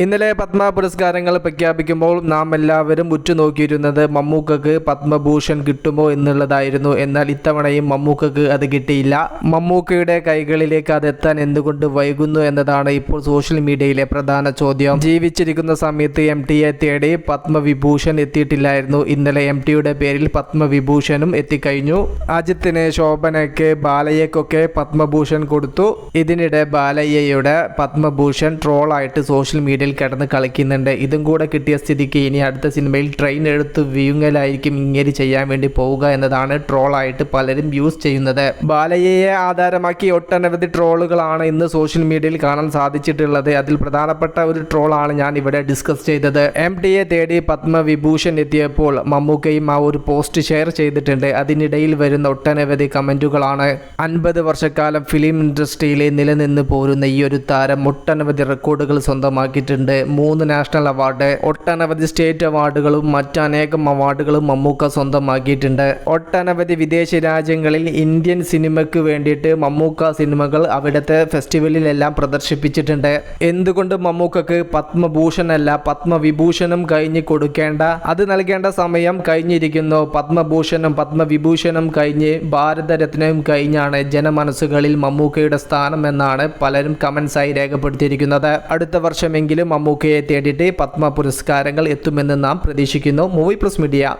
ഇന്നലെ പത്മ പുരസ്കാരങ്ങൾ പ്രഖ്യാപിക്കുമ്പോൾ നാം എല്ലാവരും ഉറ്റുനോക്കിയിരുന്നത് മമ്മൂക്കക്ക് പത്മഭൂഷൺ കിട്ടുമോ എന്നുള്ളതായിരുന്നു. എന്നാൽ ഇത്തവണയും മമ്മൂക്കക്ക് അത് കിട്ടിയില്ല. മമ്മൂക്കയുടെ കൈകളിലേക്ക് അത് എത്താൻ എന്തുകൊണ്ട് വൈകുന്നു എന്നതാണ് ഇപ്പോൾ സോഷ്യൽ മീഡിയയിലെ പ്രധാന ചോദ്യം. ജീവിച്ചിരിക്കുന്ന സമയത്ത് എം ടിയെ തേടി പത്മവിഭൂഷൺ എത്തിയിട്ടില്ലായിരുന്നു. ഇന്നലെ എം ടിയുടെ പേരിൽ പത്മവിഭൂഷണും എത്തിക്കഴിഞ്ഞു. അജിത്തിന് ശോഭനയ്ക്ക് ബാലയ്യക്കൊക്കെ പത്മഭൂഷൺ കൊടുത്തു. ഇതിനിടെ ബാലയ്യയുടെ പത്മഭൂഷൺ ട്രോളായിട്ട് സോഷ്യൽ മീഡിയയിൽ കിടന്ന് കളിക്കുന്നുണ്ട്. ഇതും കൂടെ കിട്ടിയ സ്ഥിതിക്ക് ഇനി അടുത്ത സിനിമയിൽ ട്രെയിൻ എടുത്ത് വ്യൂങ്ങലായിരിക്കും ഇങ്ങനെ ചെയ്യാൻ വേണ്ടി പോവുക എന്നതാണ് ട്രോളായിട്ട് പലരും യൂസ് ചെയ്യുന്നത്. ബാലയ്യയെ ആധാരമാക്കി ഒട്ടനവധി ട്രോളുകളാണ് ഇന്ന് സോഷ്യൽ മീഡിയയിൽ കാണാൻ സാധിച്ചിട്ടുള്ളത്. അതിൽ പ്രധാനപ്പെട്ട ഒരു ട്രോളാണ് ഞാൻ ഇവിടെ ഡിസ്കസ് ചെയ്തത്. എം എ തേടി പത്മവിഭൂഷൺ എത്തിയപ്പോൾ മമ്മൂക്കയും ആ ഒരു പോസ്റ്റ് ഷെയർ ചെയ്തിട്ടുണ്ട്. അതിനിടയിൽ വരുന്ന ഒട്ടനവധി കമന്റുകളാണ്. അൻപത് വർഷക്കാലം ഫിലിം ഇൻഡസ്ട്രിയിലെ നിലനിന്ന് പോരുന്ന ഈ ഒരു താരം ഒട്ടനവധി റെക്കോർഡുകൾ സ്വന്തമാക്കിയിട്ടുണ്ട്. മൂന്ന് നാഷണൽ അവാർഡ് ഒട്ടനവധി സ്റ്റേറ്റ് അവാർഡുകളും മറ്റനേകം അവാർഡുകളും മമ്മൂക്ക സ്വന്തമാക്കിയിട്ടുണ്ട്. ഒട്ടനവധി വിദേശ രാജ്യങ്ങളിൽ ഇന്ത്യൻ സിനിമയ്ക്ക് വേണ്ടിയിട്ട് മമ്മൂക്ക സിനിമകൾ അവിടുത്തെ ഫെസ്റ്റിവലിലെല്ലാം പ്രദർശിപ്പിച്ചിട്ടുണ്ട്. എന്തുകൊണ്ട് മമ്മൂക്കക്ക് പത്മഭൂഷൺ അല്ല പത്മവിഭൂഷണും കഴിഞ്ഞ് കൊടുക്കേണ്ട? അത് നൽകേണ്ട സമയം കഴിഞ്ഞിരിക്കുന്നു. പത്മഭൂഷണും പത്മവിഭൂഷണും കഴിഞ്ഞ് ഭാരതരത്നവും കഴിഞ്ഞാണ് ജനമനസ്സുകളിൽ മമ്മൂക്കയുടെ സ്ഥാനം എന്നാണ് പലരും കമൻസായി രേഖപ്പെടുത്തിയിരിക്കുന്നത്. അടുത്ത വർഷമെങ്കിലും മമ്മൂക്കയെ തേടിയിട്ട് പത്മ പുരസ്കാരങ്ങൾ എത്തുമെന്ന് നാം പ്രതീക്ഷിക്കുന്നു. Movie plus media.